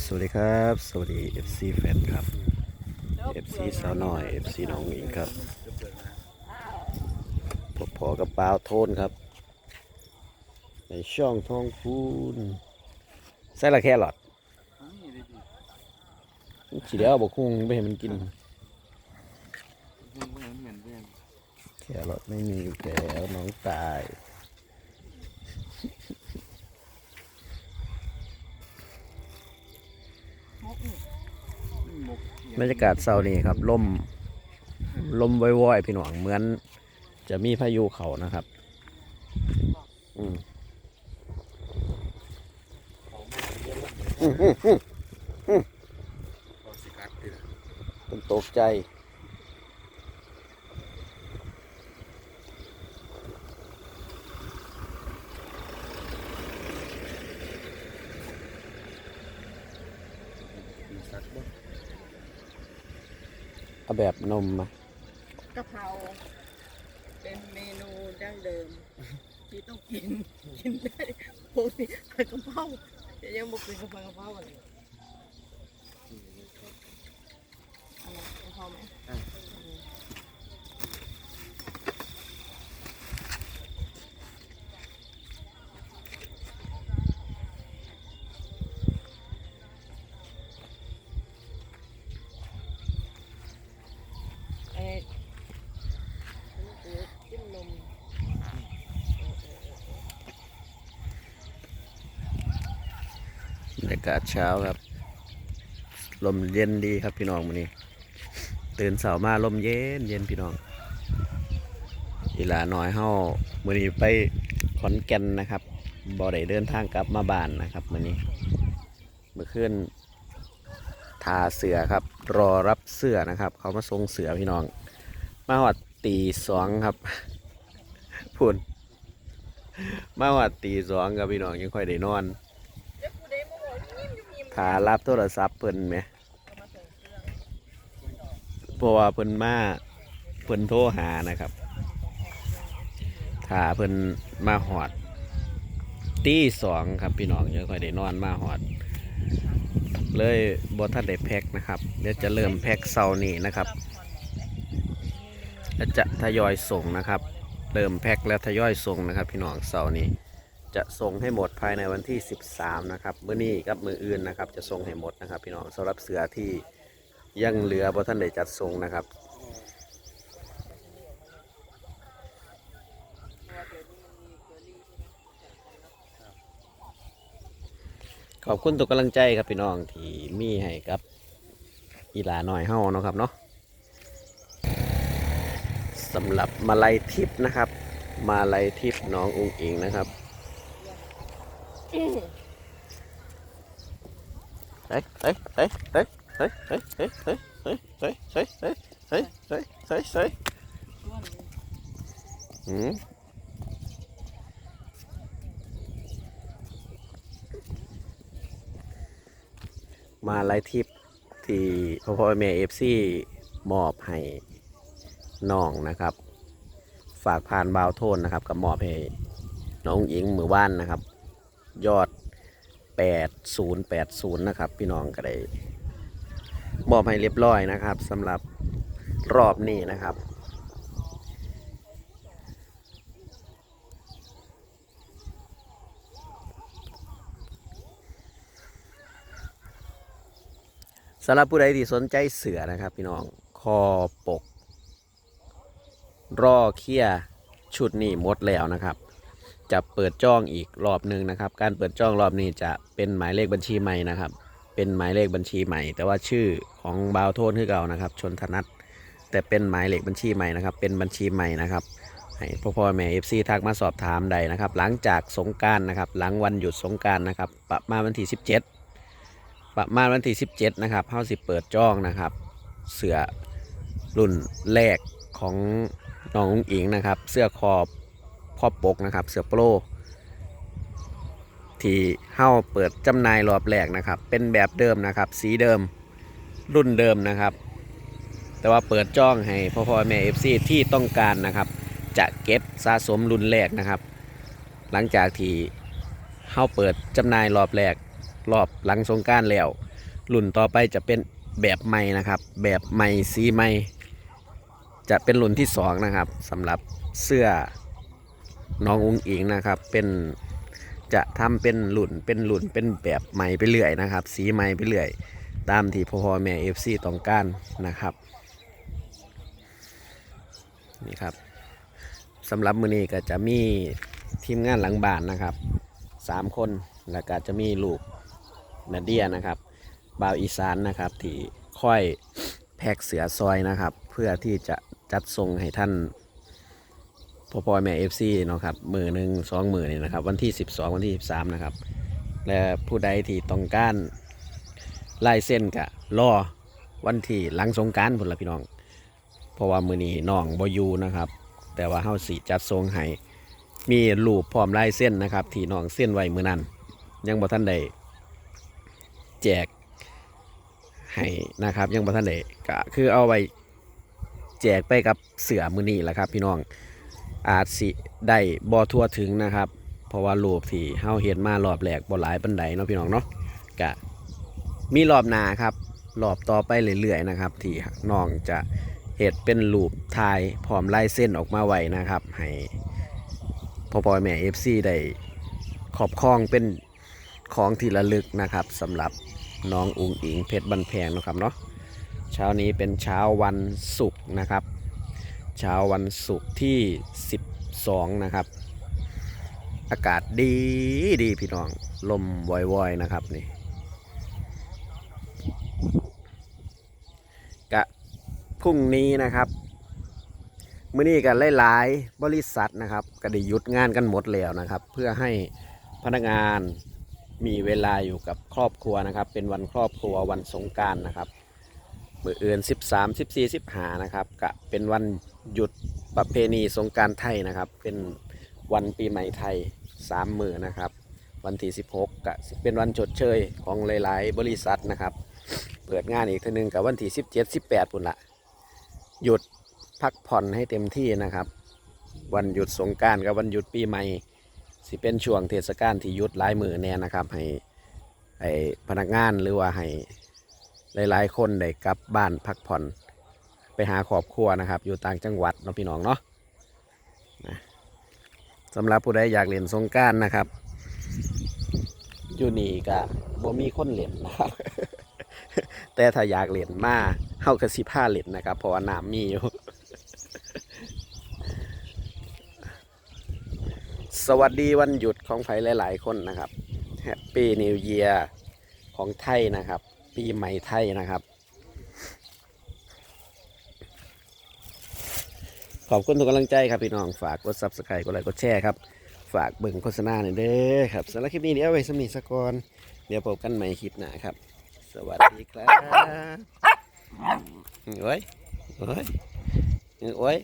สวัสดีครับ สวัสดี FC แฟนครับ FC สาวน้อย FC น้องอิงครับพบพอกับปาวโทนครับ ในช่องทองพูนใส่ละแค่หลอดสีเดียวบอกคุ้งไม่เห็นมันกิน แค่หลอดไม่มีอยู่แล้วน้องตาย บรรยากาศเศร้านี่ครับลมลมว่อยๆพี่น้องเหมือน จะมีพายุเขานะครับ อืมอืมอืมอืมอืมผมตกใจ เอาแบบนมมากะเพราเป็นเมนูดั้งเดิม ที่ต้องกิน กินได้ปกติผัดกะเพรายังบอกเป็นกะเพรากะเพราอะไรกะเพราไหมเอ้ยจิ้มนม บรรยากาศเช้าครับ ลมเย็นดีครับพี่น้องมื้อนี้ ตื่นเสามาลมเย็นเย็นพี่น้องอีหลาน้อยเฮามื้อนี้ไปขอนแก่นนะครับบ่ได้เดินทางกลับมาบ้านนะครับมื้อนี้เมื่อคืนทาเสือครับ รอรับเสือนะครับ เขามาส่งเสือพี่น้อง มาหอดตีสองครับพูนมาหอดตีสองครับพี่น้องยังค่อยได้นอน เดี๋ยวกูได้มาบอก ยิ้มยิ้มยิ้มถ้ารับโทรศัพท์เพิ่นไหมเพราะว่าเพิ่นมาเพิ่นโทรหานะครับถ้าเพิ่นมาหอดตีสองครับพี่น้องยังค่อยได้นอนมาหอด เลยบทันได้แพ็กนะครับเดี๋ยวจะเริ่มแพ็กเสาร์นี้นะครับและจะทยอยส่งนะครับ เริ่มแพ็กและทยอยส่งนะครับ พี่น้องเสาร์นี้ จะส่งให้หมดภายในวันที่ 13 นะครับมื้อนี้กับมืออื่นนะครับ จะส่งให้หมดนะครับ พี่น้องสำหรับเสือที่ยังเหลือบ่ท่านได้จัดส่งนะครับขอบคุณทุกกำลังใจครับพี่น้องที่มีให้กับอีหลาหน่อยเฮาเนาะครับเนาะสำหรับมาลัยทิพย์นะครับ มาลัยทิพย์น้องอุ้งอิงนะครับ เฮ้ยเฮ้ยเฮ้ยเฮ้ยเฮ้ยเฮ้ยเฮ้ยเฮ้ยเฮ้ยเฮ้ยเฮ้ยเฮ้ยเฮ้ยเฮ้ยเฮ้ยเฮ้ยอืมมาไลฟ์ทิปที่พ่อพ่อแม่เอฟซีมอบให้น้องนะครับ ฝากผ่านบาวโทนนะครับ กับมอบให้น้องอิงมือว่านนะครับ ยอด 8080 นะครับ พี่น้องก็ได้มอบให้เรียบร้อยนะครับสำหรับรอบนี้นะครับ สำหรับผู้ใดที่สนใจเสือนะครับ พี่น้องคอปก รอเคียชุดนี้หมดแล้วนะครับ จะเปิดจองอีกรอบหนึ่งนะครับ การเปิดจองรอบนี้จะเป็นหมายเลขบัญชีใหม่นะครับ เป็นหมายเลขบัญชีใหม่ แต่ว่าชื่อของบาวโทนคือเก่านะครับ ชนธนัทแต่เป็นหมายเลขบัญชีใหม่นะครับ เป็นบัญชีใหม่นะครับให้พ่อพ่อแม่เอฟซีทักมาสอบถามใดนะครับ หลังจากสงการนะครับ หลังวันหยุดสงการนะครับ ประมาณวันที่ 17 ประมาณวันที่ 17 นะครับเฮาสิเปิดจองนะครับ เสือรุ่นแรกของน้องอุ้งอิงนะครับ เสื้อคอ พ่อปกนะครับ เสือโปรที่เฮ้าเปิดจำหน่ายรอบแรกนะครับ เป็นแบบเดิมนะครับ สีเดิมรุ่นเดิมนะครับ แต่ว่าเปิดจ้องให้พ่อพ่อแม่เอฟซีที่ต้องการนะครับ จะเก็บสะสมรุ่นแรกนะครับ หลังจากที่เฮ้าเปิดจำหน่ายรอบแรกรอบหลังสงการแล้วรุ่นต่อไปจะเป็นแบบใหม่นะครับ แบบใหม่สีใหม่จะเป็นรุ่นที่สองนะครับสำหรับเสื้อ น้องอุ้งอิงนะครับ เป็นจะทำเป็นหลุ่นเป็นหลุ่นเป็นแบบใหม่ไปเรื่อยนะครับ สีใหม่ไปเรื่อย ตามที่พ่อพ่อแม่เอฟซีต้องการนะครับนี่ครับสำหรับมือนี้ก็จะมีทีมงานหลังบ้านนะครับสามคนแล้วก็จะมีลูกนาเดียนะครับบ่าวอีสานนะครับที่ค่อยแพ็กเสือซอยนะครับ เพื่อที่จะจัดส่งให้ท่าน พ่อพ่อแม่เอฟซีเนาะครับมือหนึ่งสองมือนี่นะครับ วันที่ 12 วันที่ 13 นะครับ และผู้ใดที่ต้องการลายเส้นกะรอวันที่หลังสงการพุ่นละพี่น้อง เพราะว่ามือนี้น้องบอยูนะครับ แต่ว่าเฮาสีจัดทรงให้มีรูปพร้อมลายเส้นนะครับ ที่น้องเส้นไว้มือนั้น ยังบ่ท่านได้แจกให้นะครับ ยังบ่ท่านได้ก็คือเอาไว้แจกไปกับเสือมือนี้แหละครับ พี่น้อง อาจสิได้บ่ทั่วถึงนะครับ เพราะว่ารูปที่เฮาเห็นมารอบแรกบ่หลายปานใดเนาะพี่น้องเนาะก็มีรอบหนาครับรอบต่อไปเรื่อยๆนะครับ ที่น้องจะเฮ็ดเป็นรูปถ่ายพร้อมลายเส้นออกมาไว้นะครับ ให้พ่อพ่อแม่ FC ได้ขอบครองเป็นของที่ระลึกนะครับสำหรับน้องอุงอิงเพชรบันแพงนะครับเนาะเช้านี้เป็นเช้าวันศุกร์นะครับ เช้าวันศุกร์ที่ 12 นะครับ อากาศดีดีพี่น้อง ลมวอยๆ นะครับนี่กะพรุ่งนี้นะครับมื้อนี้กันหลายๆบริษัทนะครับก็ได้หยุดงานกันหมดแล้วนะครับ เพื่อให้พนักงานมีเวลาอยู่กับครอบครัวนะครับ เป็นวันครอบครัววันสงการนะครับ มืออื่น 13 14 15นะครับกะเป็นวัน หยุดประเพณีสงการไทยนะครับ เป็นวันปีใหม่ไทย3มือนะครับ วันที่ 16กะสิเป็นวันชดเชยของหลาย ๆ บริษัทนะครับ เปิดงานอีกทีนึงกับวันที่ 17 18ปุ่นละหยุดพักผ่อนให้เต็มที่นะครับ วันหยุดสงการกับวันหยุดปีใหม่สิเป็นช่วงเทศกาลที่หยุดหลายมือแน่นะครับ ให้ให้พนักงานหรือว่าให้หลาย ๆ คนได้กลับบ้านพักผ่อน ไปหาครอบครัวนะครับ อยู่ต่างจังหวัดเนาะพี่น้องเนาะนะสำหรับผู้ใดอยากเล่นสงการนะครับ อยู่นี่ก็บ่มีคนเล่นนะครับ แต่ถ้าอยากเล่นมาเฮากระสิผ้าเล่นนะครับ เพราะว่าน้ำมีอยู่สวัสดีวันหยุดของไผหลาย ๆ คนนะครับแฮปปี้นิวเยียร์ของไทยนะครับ ปีใหม่ไทยนะครับ ขอบคุณทุกกำลังใจครับพี่น้องฝากกด subscribe กดไลค์กดแชร์ครับฝากเบิ่งโฆษณาหน่อยเด้อครับสำหรับคลิปนี้เดี๋ยวไว้สมีสกก่อนเดี๋ยวพบกันใหม่คลิปหน้าครับ สวัสดีครับโอ้ยโอ้ยโอ้ย